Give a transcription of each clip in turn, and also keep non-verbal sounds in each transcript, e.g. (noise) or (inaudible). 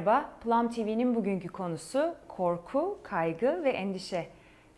Merhaba, Plum TV'nin bugünkü konusu korku, kaygı ve endişe.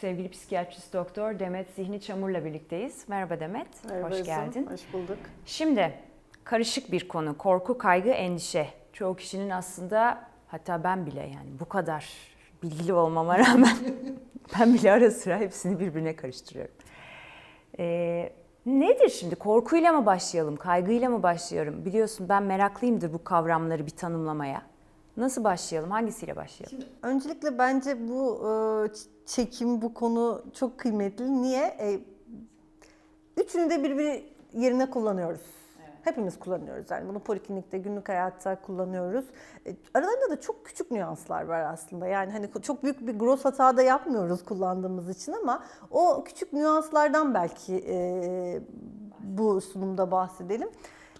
Sevgili psikiyatrist doktor Demet Zihni Çamur'la birlikteyiz. Merhaba Demet, Merhaba hoş geldin. Hoş bulduk. Şimdi karışık bir konu, korku, kaygı, endişe. Çoğu kişinin aslında, hatta ben bile yani bu kadar bilgili olmama rağmen (laughs) ben bile ara sıra hepsini birbirine karıştırıyorum. Ee, nedir şimdi? Korkuyla mı başlayalım, kaygıyla mı başlayalım? Biliyorsun ben meraklıyımdır bu kavramları bir tanımlamaya. Nasıl başlayalım, hangisiyle başlayalım? Öncelikle bence bu e, çekim, bu konu çok kıymetli. Niye? E, Üçünü de birbiri yerine kullanıyoruz. Hepimiz kullanıyoruz yani bunu poliklinikte, günlük hayatta kullanıyoruz. E, Aralarında da çok küçük nüanslar var aslında. Yani hani çok büyük bir gross hata da yapmıyoruz kullandığımız için ama o küçük nüanslardan belki e, bu sunumda bahsedelim.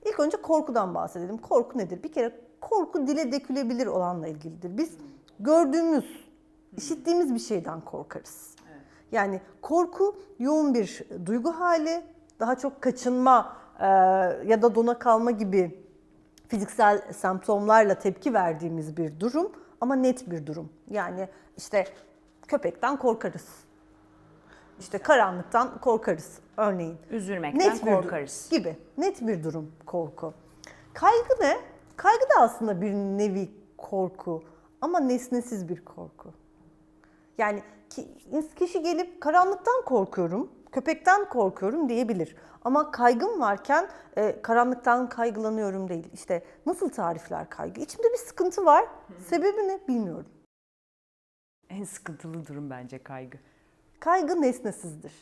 İlk önce korkudan bahsedelim. Korku nedir? Bir kere korku dile dökülebilir olanla ilgilidir. Biz gördüğümüz, işittiğimiz bir şeyden korkarız. Yani korku yoğun bir duygu hali, daha çok kaçınma e, ya da dona kalma gibi fiziksel semptomlarla tepki verdiğimiz bir durum ama net bir durum. Yani işte köpekten korkarız. İşte karanlıktan korkarız örneğin. Üzülmekten du- korkarız. gibi. Net bir durum korku. Kaygı ne? Kaygı da aslında bir nevi korku ama nesnesiz bir korku. Yani ki- kişi gelip karanlıktan korkuyorum, köpekten korkuyorum diyebilir. Ama kaygım varken e, karanlıktan kaygılanıyorum değil. İşte nasıl tarifler kaygı? İçimde bir sıkıntı var. Sebebi ne bilmiyorum. En sıkıntılı durum bence kaygı. Kaygı nesnesizdir.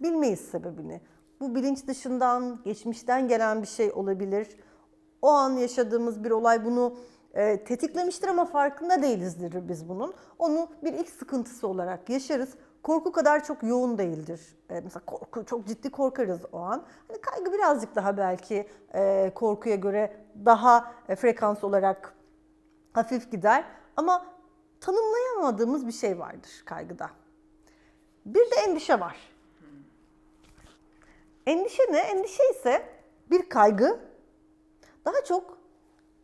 Bilmeyiz sebebini. Bu bilinç dışından, geçmişten gelen bir şey olabilir. O an yaşadığımız bir olay bunu e, tetiklemiştir ama farkında değilizdir biz bunun. Onu bir ilk sıkıntısı olarak yaşarız. Korku kadar çok yoğun değildir. E, mesela korku çok ciddi korkarız o an. Hani kaygı birazcık daha belki e, korkuya göre daha e, frekans olarak hafif gider. Ama tanımlayamadığımız bir şey vardır kaygıda. Bir de endişe var. Endişe ne? Endişe ise bir kaygı. Daha çok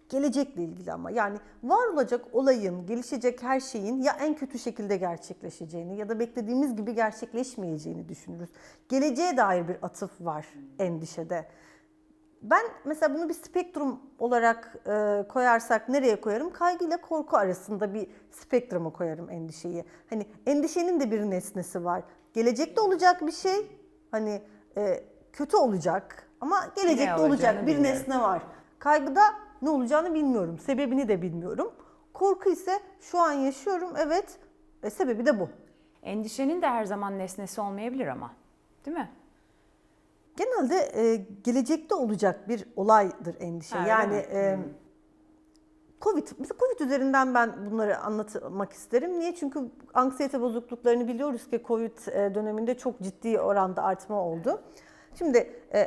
gelecekle ilgili ama yani var olacak olayın, gelişecek her şeyin ya en kötü şekilde gerçekleşeceğini ya da beklediğimiz gibi gerçekleşmeyeceğini düşünürüz. Geleceğe dair bir atıf var endişede. Ben mesela bunu bir spektrum olarak e, koyarsak nereye koyarım? Kaygı ile korku arasında bir spektruma koyarım endişeyi. Hani endişenin de bir nesnesi var. Gelecekte olacak bir şey, hani e, kötü olacak ama gelecekte olacak bir bilmiyorum. nesne var. Kaygıda ne olacağını bilmiyorum, sebebini de bilmiyorum. Korku ise şu an yaşıyorum, evet, e, sebebi de bu. Endişenin de her zaman nesnesi olmayabilir ama. Değil mi? Genelde e, gelecekte olacak bir olaydır endişe. Ha, yani e, Covid, mesela Covid üzerinden ben bunları anlatmak isterim. Niye? Çünkü anksiyete bozukluklarını biliyoruz ki Covid e, döneminde çok ciddi oranda artma oldu. Şimdi e,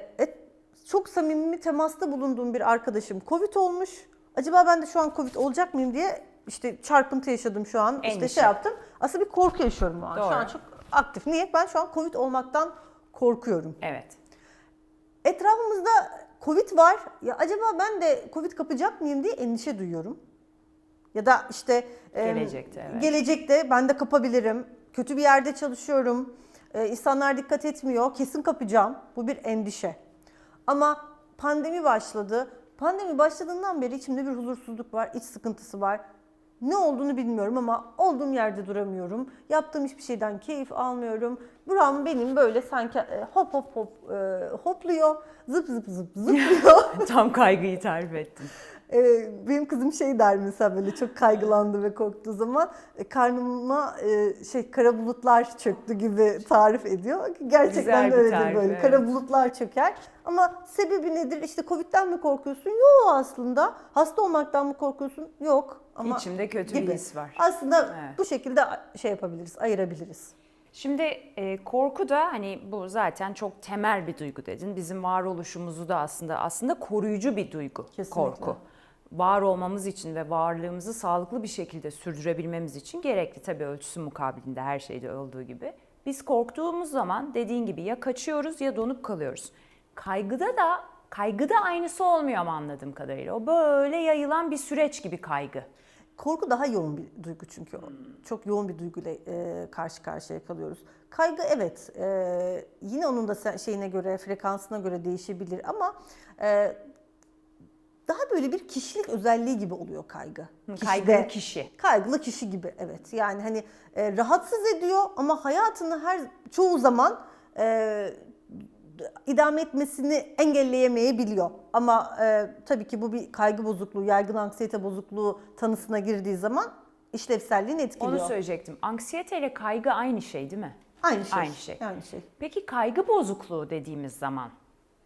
çok samimi temasta bulunduğum bir arkadaşım Covid olmuş. Acaba ben de şu an Covid olacak mıyım diye işte çarpıntı yaşadım şu an. işte Endişe. şey yaptım. Aslında bir korku yaşıyorum bu an. Doğru. Şu an çok aktif. Niye? Ben şu an Covid olmaktan korkuyorum. Evet. Etrafımızda Covid var. Ya acaba ben de Covid kapacak mıyım diye endişe duyuyorum. Ya da işte e, Gelecekte, evet. gelecekte ben de kapabilirim. Kötü bir yerde çalışıyorum. E, insanlar dikkat etmiyor. Kesin kapacağım. Bu bir endişe. Ama pandemi başladı. Pandemi başladığından beri içimde bir huzursuzluk var, iç sıkıntısı var. Ne olduğunu bilmiyorum ama olduğum yerde duramıyorum. Yaptığım hiçbir şeyden keyif almıyorum. Buram benim böyle sanki e, hop hop hop e, hopluyor. Zıp zıp zıp zıplıyor. (laughs) Tam kaygıyı tarif ettin. Ee, benim kızım şey der mesela böyle çok kaygılandı ve korktuğu zaman e, karnıma e, şey kara bulutlar çöktü gibi tarif ediyor. Gerçekten Güzel de bir öyledir tarif, böyle. evet. Kara bulutlar çöker. Ama sebebi nedir? İşte Covid'den mi korkuyorsun? Yok aslında. Hasta olmaktan mı korkuyorsun? Yok. Ama İçimde kötü gibi. bir his var. Aslında Evet. bu şekilde şey yapabiliriz, ayırabiliriz. Şimdi e, korku da hani bu zaten çok temel bir duygu dedin. Bizim varoluşumuzu da aslında aslında koruyucu bir duygu Kesinlikle. korku. Var olmamız için ve varlığımızı sağlıklı bir şekilde sürdürebilmemiz için gerekli tabii ölçüsü mukabilinde her şeyde olduğu gibi. Biz korktuğumuz zaman dediğin gibi ya kaçıyoruz ya donup kalıyoruz. Kaygıda da kaygıda aynısı olmuyor ama anladığım kadarıyla. O böyle yayılan bir süreç gibi kaygı. Korku daha yoğun bir duygu çünkü. Çok yoğun bir duyguyla e, karşı karşıya kalıyoruz. Kaygı evet e, yine onun da şeyine göre, frekansına göre değişebilir ama e, böyle bir kişilik özelliği gibi oluyor kaygı. Kaygılı Kişide. kişi. Kaygılı kişi gibi evet. Yani hani e, rahatsız ediyor ama hayatını her çoğu zaman e, idame etmesini engelleyemeyebiliyor. Ama e, tabii ki bu bir kaygı bozukluğu, yaygın anksiyete bozukluğu tanısına girdiği zaman işlevselliğini etkiliyor. Onu söyleyecektim. Anksiyete ile kaygı aynı şey değil mi? Aynı şey. Aynı şey. Aynı şey. Peki kaygı bozukluğu dediğimiz zaman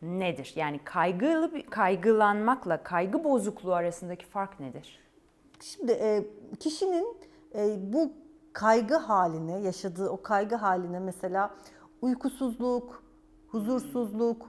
nedir? Yani kaygılı kaygılanmakla kaygı bozukluğu arasındaki fark nedir? Şimdi e, kişinin e, bu kaygı haline, yaşadığı o kaygı haline mesela uykusuzluk, huzursuzluk,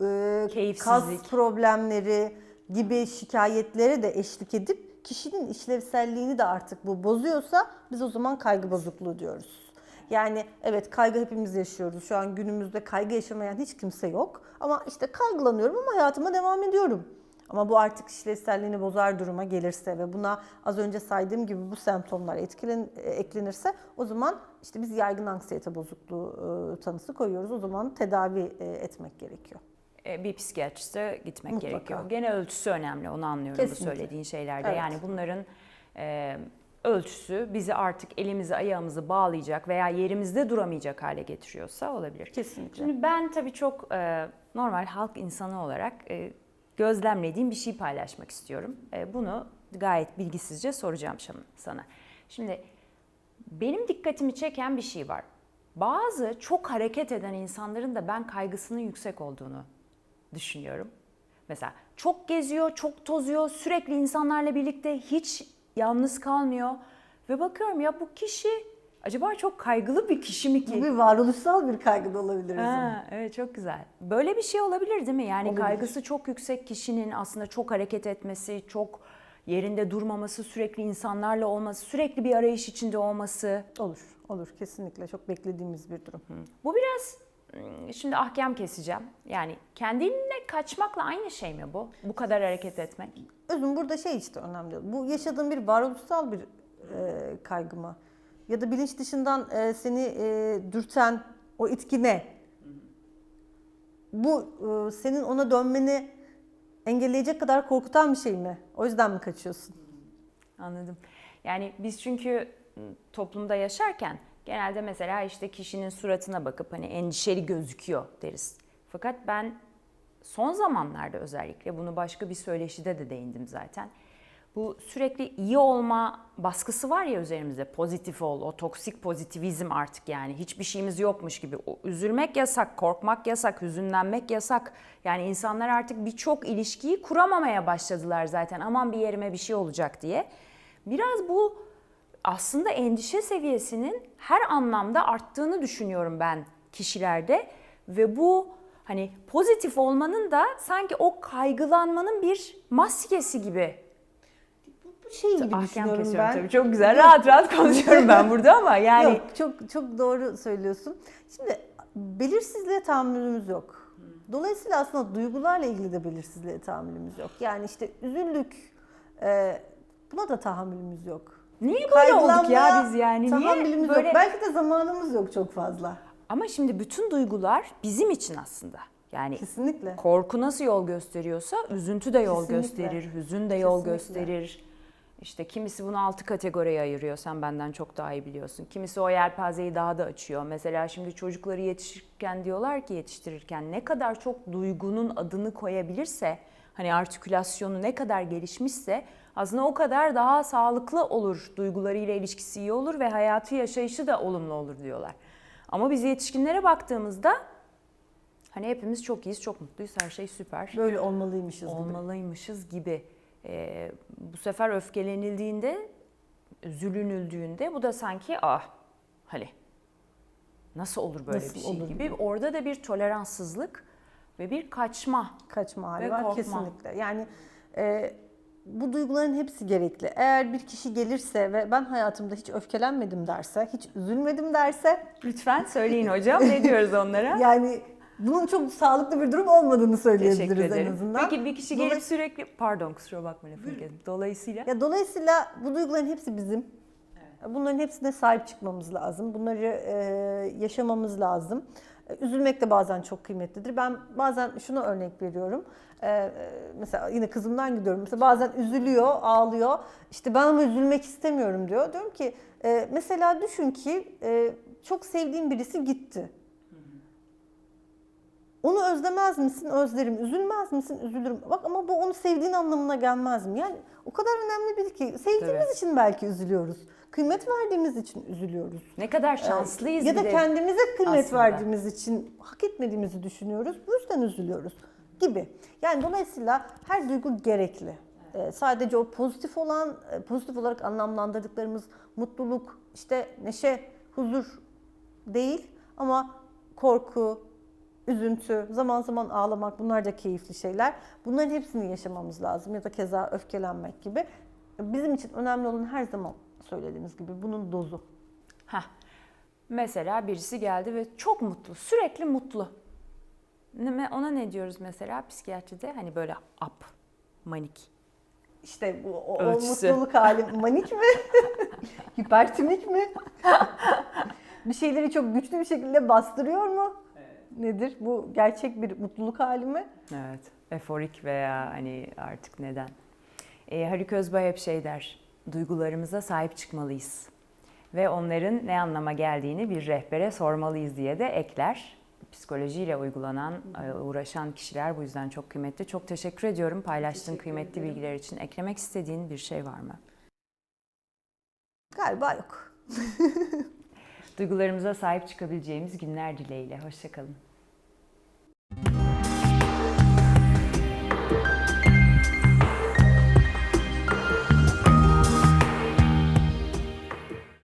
e, Keyifsizlik. kas problemleri gibi şikayetlere de eşlik edip kişinin işlevselliğini de artık bu bozuyorsa biz o zaman kaygı bozukluğu diyoruz. Yani evet kaygı hepimiz yaşıyoruz. Şu an günümüzde kaygı yaşamayan hiç kimse yok. Ama işte kaygılanıyorum ama hayatıma devam ediyorum. Ama bu artık işlevselliğini bozar duruma gelirse ve buna az önce saydığım gibi bu semptomlar etkilen, eklenirse o zaman işte biz yaygın anksiyete bozukluğu e, tanısı koyuyoruz. O zaman tedavi e, etmek gerekiyor. E, Bir psikiyatriste gitmek Mutlaka. gerekiyor. Gene ölçüsü önemli onu anlıyorum Kesinlikle. bu söylediğin şeylerde. Evet. Yani bunların e, ölçüsü bizi artık elimizi ayağımızı bağlayacak veya yerimizde duramayacak hale getiriyorsa olabilir. Kesinlikle. Şimdi ben tabii çok e, normal halk insanı olarak e, gözlemlediğim bir şey paylaşmak istiyorum. E, bunu gayet bilgisizce soracağım sana. Şimdi benim dikkatimi çeken bir şey var. Bazı çok hareket eden insanların da ben kaygısının yüksek olduğunu düşünüyorum. Mesela çok geziyor, çok tozuyor, sürekli insanlarla birlikte hiç yalnız kalmıyor. Ve bakıyorum ya bu kişi acaba çok kaygılı bir kişi mi Bu ki? bir varoluşsal bir kaygı da olabilir o zaman. Ha, evet çok güzel. Böyle bir şey olabilir değil mi? Yani Olabilir. kaygısı çok yüksek kişinin aslında çok hareket etmesi, çok yerinde durmaması, sürekli insanlarla olması, sürekli bir arayış içinde olması. Olur, olur. Kesinlikle çok beklediğimiz bir durum. Bu biraz şimdi ahkam keseceğim. Yani kendine kaçmakla aynı şey mi bu? Bu kadar hareket etmek. Özüm burada şey işte önemli. Bu yaşadığın bir varoluşsal bir e, kaygı mı? Ya da bilinç dışından e, seni e, dürten o itki ne? Bu e, senin ona dönmeni engelleyecek kadar korkutan bir şey mi? O yüzden mi kaçıyorsun? Anladım. Yani biz çünkü ım, toplumda yaşarken genelde mesela işte kişinin suratına bakıp hani endişeli gözüküyor deriz. Fakat ben son zamanlarda özellikle bunu başka bir söyleşide de değindim zaten. Bu sürekli iyi olma baskısı var ya üzerimizde pozitif ol, o toksik pozitivizm artık yani hiçbir şeyimiz yokmuş gibi. O, üzülmek yasak, korkmak yasak, hüzünlenmek yasak. Yani insanlar artık birçok ilişkiyi kuramamaya başladılar zaten aman bir yerime bir şey olacak diye. Biraz bu aslında endişe seviyesinin her anlamda arttığını düşünüyorum ben kişilerde ve bu hani pozitif olmanın da sanki o kaygılanmanın bir maskesi gibi. Bu şey gibi Ahkam düşünüyorum kesiyorum ben. tabii çok güzel rahat rahat (laughs) konuşuyorum ben burada ama yani Yok, çok çok doğru söylüyorsun. Şimdi belirsizliğe tahammülümüz yok. Dolayısıyla aslında duygularla ilgili de belirsizliğe tahammülümüz yok. Yani işte üzüldük, e, buna da tahammülümüz yok. Niye böyle olduk ya biz yani niye Tahammülümüz böyle yok. Belki de zamanımız yok çok fazla. ama şimdi bütün duygular bizim için aslında. Yani Kesinlikle. Korku nasıl yol gösteriyorsa üzüntü de yol Kesinlikle. gösterir, hüzün de yol Kesinlikle. gösterir. İşte kimisi bunu altı kategoriye ayırıyor. Sen benden çok daha iyi biliyorsun. Kimisi o yelpazeyi daha da açıyor. Mesela şimdi çocukları yetiştirirken diyorlar ki yetiştirirken ne kadar çok duygunun adını koyabilirse, hani artikülasyonu ne kadar gelişmişse aslında o kadar daha sağlıklı olur. Duygularıyla ilişkisi iyi olur ve hayatı yaşayışı da olumlu olur diyorlar. Ama biz yetişkinlere baktığımızda Hani hepimiz çok iyiyiz, çok mutluyuz, her şey süper. Böyle olmalıymışız gibi. Olmalıymışız gibi. Ee, bu sefer öfkelenildiğinde, üzülünüldüğünde bu da sanki ah hani nasıl olur böyle Nasıl bir şey olur gibi. gibi. Orada da bir toleranssızlık ve bir kaçma. Kaçma hali Ve var korkma. kesinlikle. Yani e, bu duyguların hepsi gerekli. Eğer bir kişi gelirse ve ben hayatımda hiç öfkelenmedim derse, hiç üzülmedim derse Lütfen söyleyin hocam ne diyoruz onlara? (laughs) Yani bunun çok sağlıklı bir durum olmadığını söyleyebiliriz en azından. Peki bir kişi gelip Dolay- sürekli pardon kusura bakma lafını kestim. Dolayısıyla Ya dolayısıyla bu duyguların hepsi bizim. Bunların hepsine sahip çıkmamız lazım. Bunları e, yaşamamız lazım. E, Üzülmek de bazen çok kıymetlidir. Ben bazen şuna örnek veriyorum. E, e, mesela yine kızımdan gidiyorum. Mesela bazen üzülüyor, ağlıyor. İşte ben ama üzülmek istemiyorum diyor. Diyorum ki e, mesela düşün ki e, çok sevdiğin birisi gitti. Onu özlemez misin? Özlerim. Üzülmez misin? Üzülürüm. Bak ama bu onu sevdiğin anlamına gelmez mi? Yani o kadar önemli biri ki sevdiğimiz Tabii. için belki üzülüyoruz. Kıymet verdiğimiz için üzülüyoruz. ne kadar şanslıyız ya da bir de. kendimize kıymet aslında. verdiğimiz için hak etmediğimizi düşünüyoruz. Bu yüzden üzülüyoruz gibi. Yani dolayısıyla her duygu gerekli. Ee, sadece o pozitif olan, e, pozitif olarak anlamlandırdıklarımız mutluluk, işte neşe, huzur değil ama korku, üzüntü, zaman zaman ağlamak bunlar da keyifli şeyler. Bunların hepsini yaşamamız lazım ya da keza öfkelenmek gibi. Bizim için önemli olan her zaman söylediğimiz gibi bunun dozu. Heh. Mesela birisi geldi ve çok mutlu, sürekli mutlu. Ne- Ona ne diyoruz mesela psikiyatride? Hani böyle up, manik. İşte bu o, o mutluluk hali (laughs) manik mi? Hipertimik mi? (laughs) bir şeyleri çok güçlü bir şekilde bastırıyor mu? Nedir? Bu gerçek bir mutluluk hali mi? Evet, eforik veya hani artık neden. Ee, Haluk Özbay hep şey der, duygularımıza sahip çıkmalıyız. Ve onların ne anlama geldiğini bir rehbere sormalıyız diye de ekler. Psikolojiyle uygulanan, e, uğraşan kişiler bu yüzden çok kıymetli. Çok teşekkür ediyorum paylaştığın kıymetli bilgiler için. Eklemek istediğin bir şey var mı? Galiba yok. (laughs) Duygularımıza sahip çıkabileceğimiz günler dileğiyle. Hoşçakalın. you